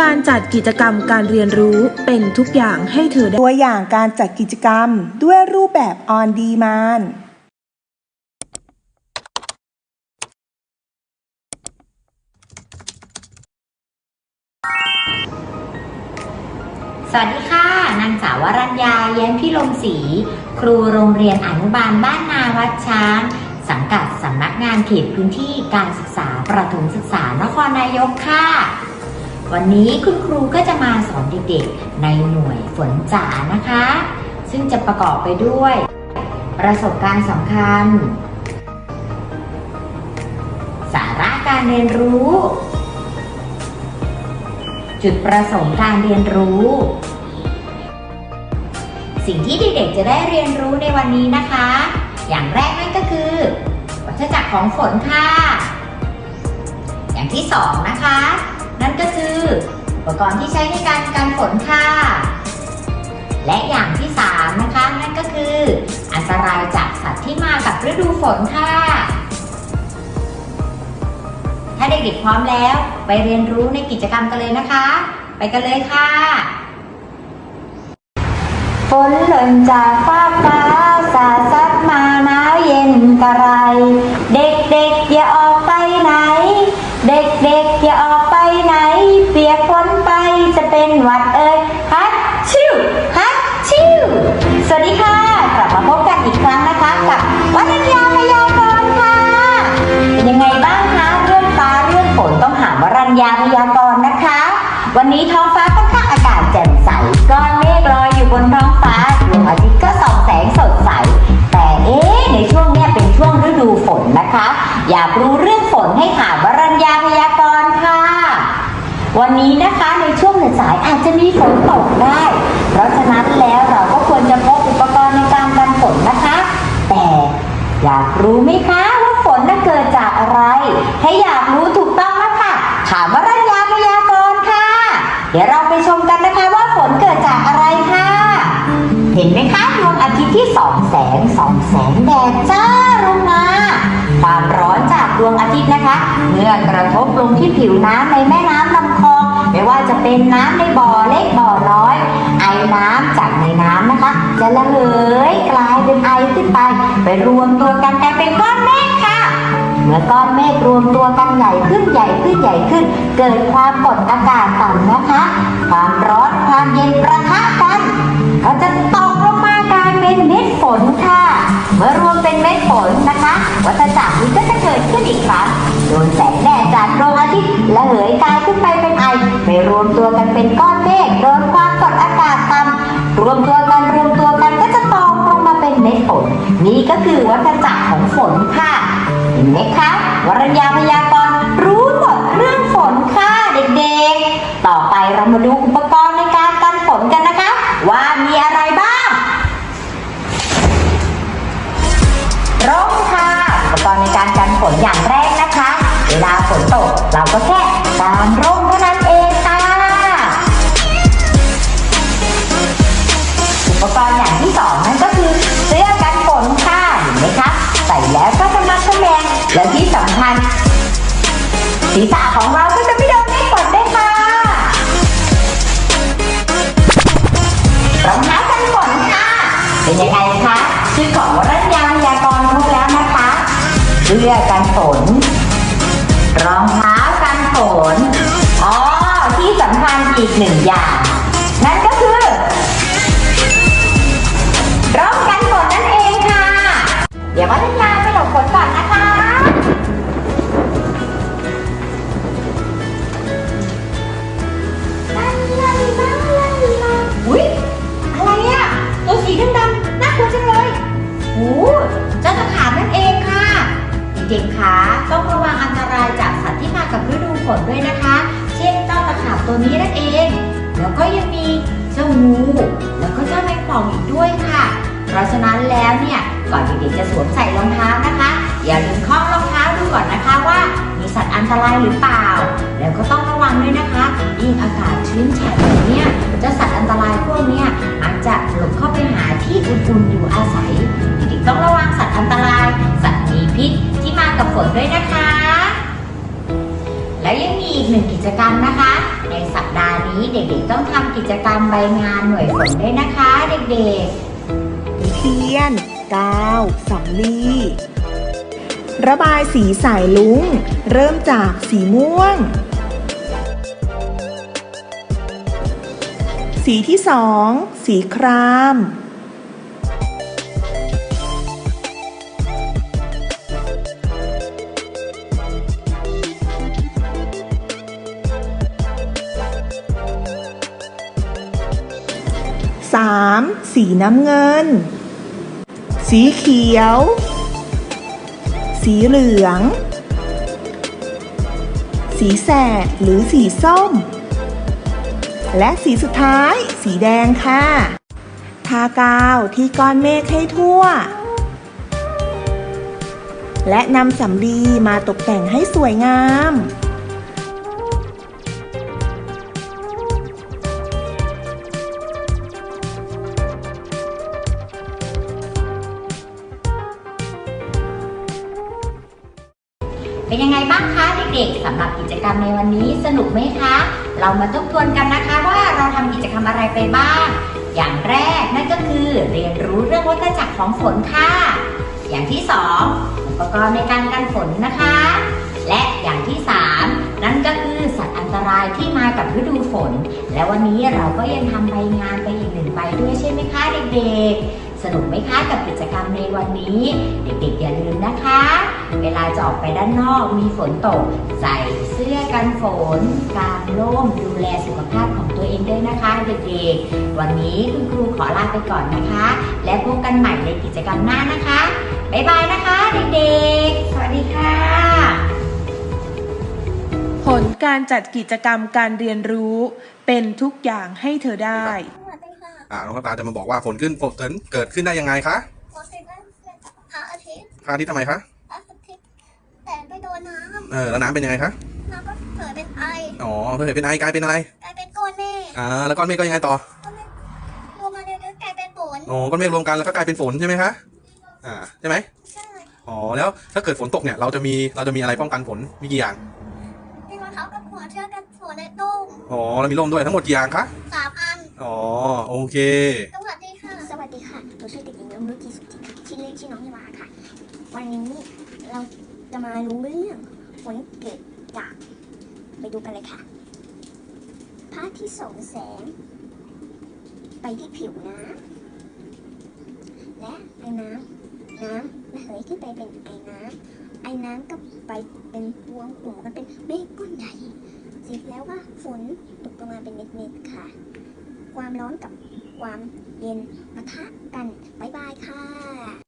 การจัดกิจกรรมการเรียนรู้เป็นทุกอย่างให้เธอได้ ตัวอย่างการจัดกิจกรรมด้วยรูปแบบ on demand สวัสดีค่ะ นางสาววรัญญาแย้มพิลมศรีครูโรงเรียนอนุบาลบ้านนาวัดช้าง สังกัดสำนักงานเขตพื้นที่การศึกษาประถมศึกษานครนายกค่ะ วันนี้คุณครูก็จะมาสอนเด็กๆในหน่วยฝนจ๋านะคะ ซึ่งจะประกอบไปด้วย ประสบการณ์สำคัญ สาระการเรียนรู้ จุดประสงค์การเรียนรู้ สิ่งที่เด็กๆจะได้เรียนรู้ในวันนี้นะคะ อย่างแรกนั่นก็คือวัฏจักรของฝนค่ะ อย่างที่สองนะคะ นั่นก็คืออุปกรณ์ที่ใช้ในการกันฝนค่ะ และอย่างที่สามนะคะนั่นก็คือ อันตรายจากสัตว์ที่มากับฤดูฝนค่ะ ถ้าเด็กๆพร้อมแล้วไปเรียนรู้ในกิจกรรมกันเลยนะคะ ไปกันเลยค่ะฝนหล่นจากฟ้าฟ้าสาดซัดมาหนาวเย็นกระไร อยากรู้เรื่องฝนให้หามวรัญญาพยากรณ์ค่ะ วันนี้นะคะในช่วงสายอาจจะมีฝนตกได้ เพราะฉะนั้นแล้วเราก็ควรจะพกอุปกรณ์ในการกันฝนนะคะ แต่อยากรู้ไหมคะว่าฝนน่ะเกิดจากอะไร ถ้าอยากรู้ถูกต้องแล้วค่ะ ถามวารัญญาพยากรณ์ค่ะ เดี๋ยวเราไปชมกันนะคะว่าฝนเกิดจากอะไรค่ะ เห็นไหมคะดวงอาทิตย์ที่สองแสงสองแสงแดดจ้าลงมา เมื่อกระทบลงที่ผิวน้ำในแม่น้ำลำคลองไม่ว่าจะเป็นน้ำในบ่อเล็กบ่อน้อย ไอน้ำจากในน้ำนะคะ จะระเหยกลายเป็นไอขึ้นไป ไปรวมตัวกันกลายเป็นก้อนเมฆค่ะ เมื่อก้อนเมฆรวมตัวกันใหญ่ขึ้นใหญ่ขึ้นใหญ่ขึ้น เกิดความกดอากาศต่ำนะคะ ความร้อนความเย็นประทะกันก็จะตกลงมากลายเป็นเม็ดฝนค่ะ เมื่อรวมเป็นเม็ดฝนนะคะ วัฏจักรนี้ก็จะเกิดขึ้นอีกครั้ง โดนแสงแดดจากดวงอาทิตย์ละเหยกายขึ้นไปเป็นไอไปรวมตัวกันเป็นก้อนเมฆโดนความกดอากาศต่ำรวมตัวกันรวมตัวกันก็จะตกลงมาเป็นเม็ดฝนนี่ก็คือวัฏจักรของฝนค่ะเห็นไหมคะวรัญญาพยาก ค่กางร่มเท่านั้นเองค่ะอุปกรณ์อย่างที่สองนั่นก็คือเสื้อกันฝนค่ะเห็นไหมคะใส่แล้วก็จะมาแสดงและที่สำคัญศีรษะของเราก็จะไม่โดนไม่ฝนด้ค่ะรองเท้ากันฝนค่ะเป็นยังไงคะชื่อของวรัญญาพยากรณ์ครบแล้วนะคะเสื้อกันฝน อีกหนึ่งอย่าง นั่นก็คือร่มกันฝนนั่นเองค่ะ เดี๋ยววัฒนยาไปหลบฝนก่อนนะคะลาลาลาลาลาอุ้ยอะไรอะ ตัวสีดำๆน่ากลัวจังเลยโอ้เจ้าตะขาบนั่นเองค่ะ เด็กๆคะต้องระวังอันตรายจากสัตว์ที่มากับฤดูฝนด้วยนะคะ ยังมีเจ้างูแล้วก็เจ้าแมงป่องอีกด้วยค่ะ เพราะฉะนั้นแล้วเนี่ยก่อนเด็กๆจะสวมใส่รองเท้านะคะ อย่าลืมคล้องรองเท้าดูก่อนนะคะว่า มีสัตว์อันตรายหรือเปล่า แล้วก็ต้องระวังด้วยนะคะยิ่งอากาศชื้นแฉะแบบนี้เจ้าสัตว์อันตรายพวกเนี้ กิจกรรมใบงานหน่วยฝนด้วยนะคะเด็กๆ เทียน กาวสำลีระบายสีสายลุ้งเริ่มจากสีม่วง สีที่สอง สีคราม สีน้ำเงิน สีเขียว สีเหลือง สีแสดหรือสีส้ม และสีสุดท้าย สีแดงค่ะ ทากาวที่ก้อนเมฆให้ทั่ว และนำสำลีมาตกแต่งให้สวยงาม เป็นยังไงบ้างคะเด็กๆสำหรับกิจกรรมในวันนี้สนุกไหมคะ เรามาทบทวนกันนะคะว่าเราทำกิจกรรมอะไรไปบ้าง อย่างแรกนั่นก็คือเรียนรู้เรื่องวัฏจักรของฝนค่ะ อย่างที่สองอุปกรณ์ในการกันฝนนะคะ และอย่างที่สามนั่นก็คือสัตว์อันตรายที่มากับฤดูฝน และวันนี้เราก็ยังทำใบงานไปอีกหนึ่งใบด้วยใช่ไหมคะเด็กๆ สนุกไหมคะกับกิจกรรมในวันนี้ เด็กๆอย่าลืมนะคะ เวลาจะออกไปด้านนอกมีฝนตก ใส่เสื้อกันฝนกางร่มดูแลสุขภาพของตัวเองด้วยนะคะ เด็กๆ วันนี้คุณครูขอลาไปก่อนนะคะ และพบกันใหม่ในกิจกรรมหน้านะคะบ๊ายบายนะคะ เด็กๆ สวัสดีค่ะ ผลการจัดกิจกรรมการเรียนรู้เป็นทุกอย่างให้เธอได้ อ่าน้องน้ำตาลจะมาบอกว่าฝนขึ้นฝนเกิดขึ้นได้ยังไงคะขอเสร็จแล้วพระอาทิตย์พระอาทิตย์ทำไมคะพระอาทิตย์แต่ไปโดนน้เออแล้วน้ำเป็นยังไงคะำน้ำก็เกิดเป็นไออ๋อเธอเห็นเป็นไอกลายเป็นอะไรกลายเป็นก้อนเมฆอ่าแล้วก้อนเมฆก็ยังไงต่อก้อนเมฆรวมมาเรื่อยๆกลายเป็นฝนอ๋อก้อนเมฆรวมกันแล้วก็กลายเป็นฝนใช่ไหมคะอ่าใช่ไหมใช่อ๋อแล้วถ้าเกิดฝนตกเนี่ยเราจะมีเราจะมีอะไรป้องกันฝนมีกี่อย่างมีรองเท้ากับหัวเชือกกับฝนในตุ้มอ๋อเรามีร่มด้วยทั้งหมดกี่อย่างคะสามอัน อ๋อ โอเค สวัสดีค่ะ สวัสดีค่ะหนูชื่อเด็กหญิงยมรุจิสุทธิค่ะชื่อเล่นชื่อน้องนิวาค่ะ วันนี้เราจะมารู้เรื่องฝนเกิดจากไปดูกันเลยค่ะพระอาที่ส่องแสง ไปที่ผิวน้ำและไอ้น้ำน้ำระเหยขึ้นไปเป็นไอ้น้ำไอ้น้ำก็ไปเป็นรวงกลุ่มกันเป็นเมฆก้อนใหญ่สร็จแล้วว่าฝนตกลงมาเป็นเม็ดๆค่ะ ความร้อนกับความเย็นปะทะกัน บ๊ายบายค่ะ